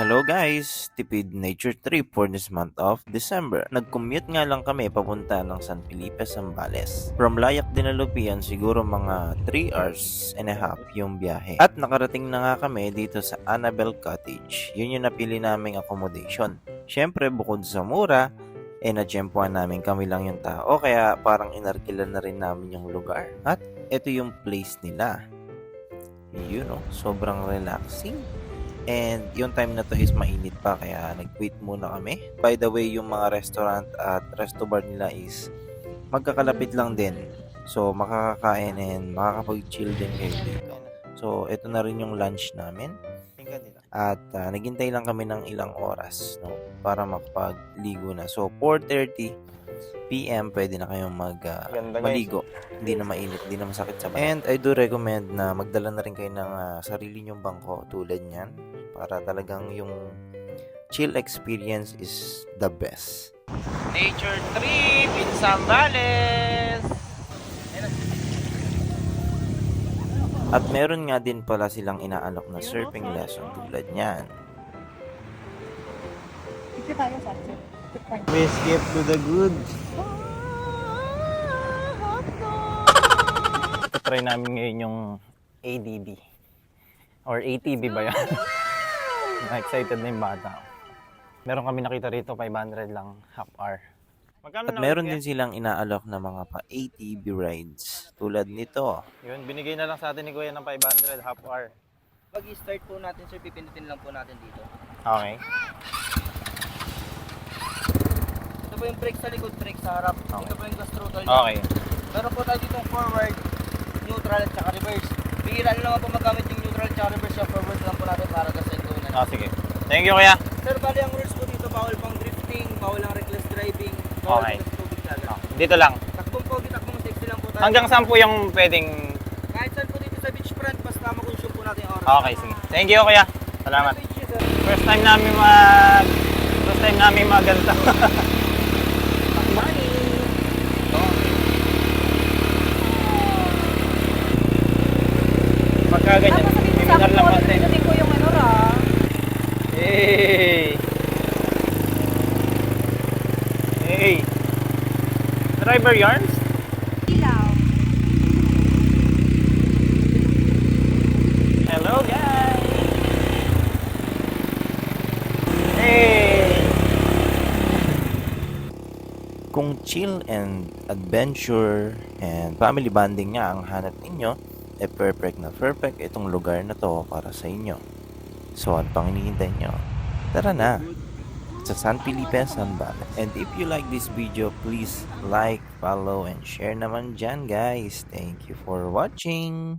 Hello guys! Tipid Nature Trip for this month of December. Nag-commute nga lang kami papunta ng San Felipe, Zambales. From Layak Dinalupian, siguro mga 3 hours and a half yung biyahe. At nakarating na nga kami dito sa Annabelle Cottage. Yun yung napili naming accommodation. Siyempre, bukod sa mura, eh natsyempohan namin kami lang yung tao kaya parang inarkilan na rin namin yung lugar. At ito yung place nila. You know, sobrang relaxing. And yung time na to is mainit pa kaya nag-wait muna kami. By the way, yung mga restaurant at resto bar nila is magkakalapit lang din. So makakakain and makakapag-chill din kayo dito. So ito na rin yung lunch namin. At ah, naghintay lang kami ng ilang oras no, para makapagligo na. So 4.30 PM pwede na kayong mag Ganda, guys. maligo. Hindi na mainit, hindi na masakit sa balat. And I do recommend na magdala na rin kayo ng ah, sarili nyong bangko tulad niyan para talagang yung chill experience is the best. Nature trip in Zambales! At meron nga din pala silang inaalok na surfing lesson tulad niyan. We skip to the good. Try namin ngayon yung ADB. Or ATV ba yan? excited na yung bata. Meron kami nakita rito, 500 lang, half hour. Magkano At meron din silang inaalok na mga pa ATV rides tulad nito. Yun, binigay na lang sa atin ni Kuya ng 500, half hour. Pag i-start po natin sir, pipindutin lang po natin dito. Okay. Ito po yung brake sa likod, brake sa harap. Ito po yung gas throttle. Okay. Meron po tayo ditong forward, neutral at saka reverse. Bihira na naman po magamit yung neutral at saka reverse. Yung forward lang po natin para na. Ah, sige. Thank you, Kuya. Sir, bali ang rules po dito, bawal pang drifting, bawal ang reckless driving, bawal Okay. tubig. Ah, Dito lang. Takbong pogi, takbong sexy lang po tayo. Hanggang saan po yung pwedeng... Kahit saan po dito sa beachfront, basta makonsume po natin yung oras. Okay, sige. Thank you, Kuya. Salamat. Sir. First time namin mag... First time namin mag ganito. Pagka ganyan, Tapos sabihin mo sa seminar akin lang konti. pinutin ko yung ano ra. Hey! Hey! Driver yarns? Ilaw. Hello guys! Hey! Kung chill and adventure and family bonding nga ang hanap ninyo, eh perfect na perfect itong lugar na to para sa inyo. So, ano pang hinihintay nyo? Tara na! Sa San Felipe, Zambales. And if you like this video, please like, follow, and share naman dyan guys. Thank you for watching!